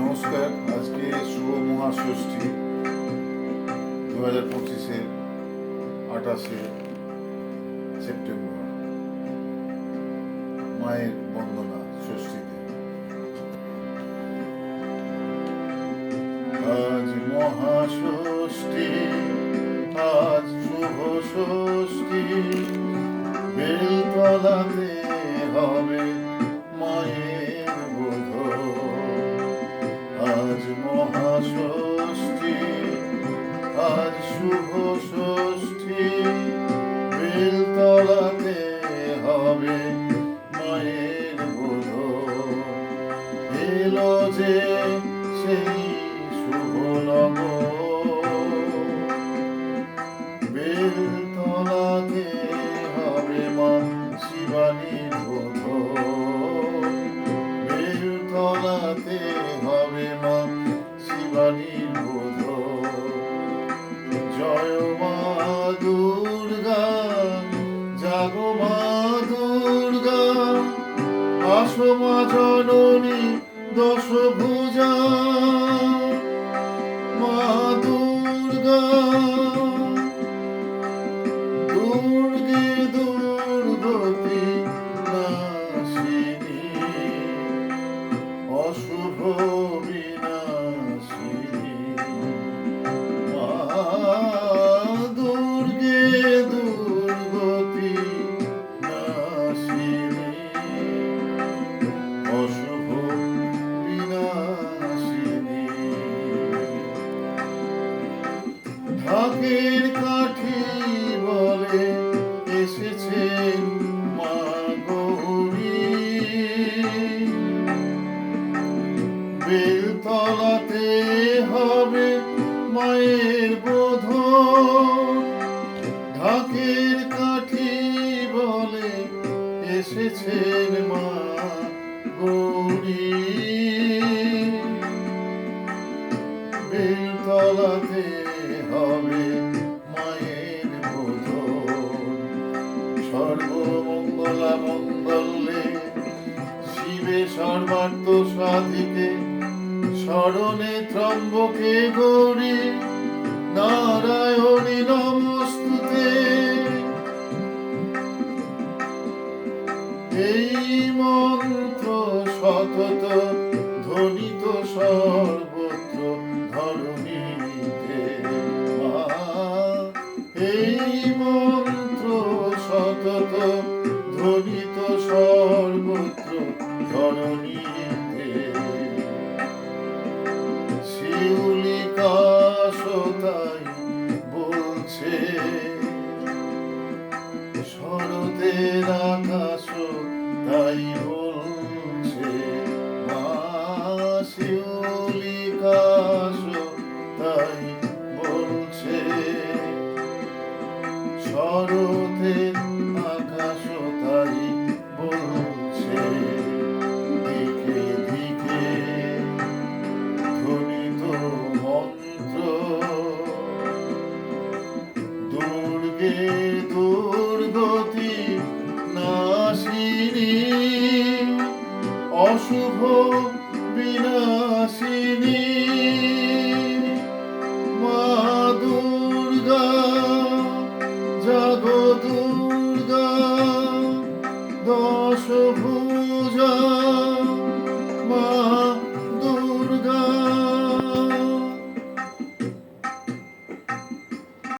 নমস্কার, আজকে শুভ মহাষষ্ঠী দু হাজার পঁচিশের আঠাশে সেপ্টেম্বর, মায়ের বন্দনা ষষ্ঠীতে। আজ মহাষষ্ঠী, আজ শুভ ষষ্ঠী, বেলতলাতে আজ মহাষষ্ঠী আজ শুভ ষষ্ঠী। বেলতলাতে হবে মায়ের বোধ এলো যে শিবানীর বোধ। জয় মা দুর্গা জাগো মা দুর্গা। আসো মা জননী দশ ঢাকের কাঠি বলে এসেছেন মা গৌরী। বেলতলাতে হবে মায়ের বোধ, ঢাকের কাঠি বলে এসেছেন মা গৌরী। বেলতলাতে সর্বার্থ সাধিকে স্মরণে ত্রম্বকে নারায়ণী নমস্তুতে। এই মন্ত্র সতত ধ্বনিত সর্বত্র শরতের আকাশ তাই বলছে দিকে দিকে ধ্বনিত মন্ত্র। দুর্গে দুর্গতি অশুভ বিনাশী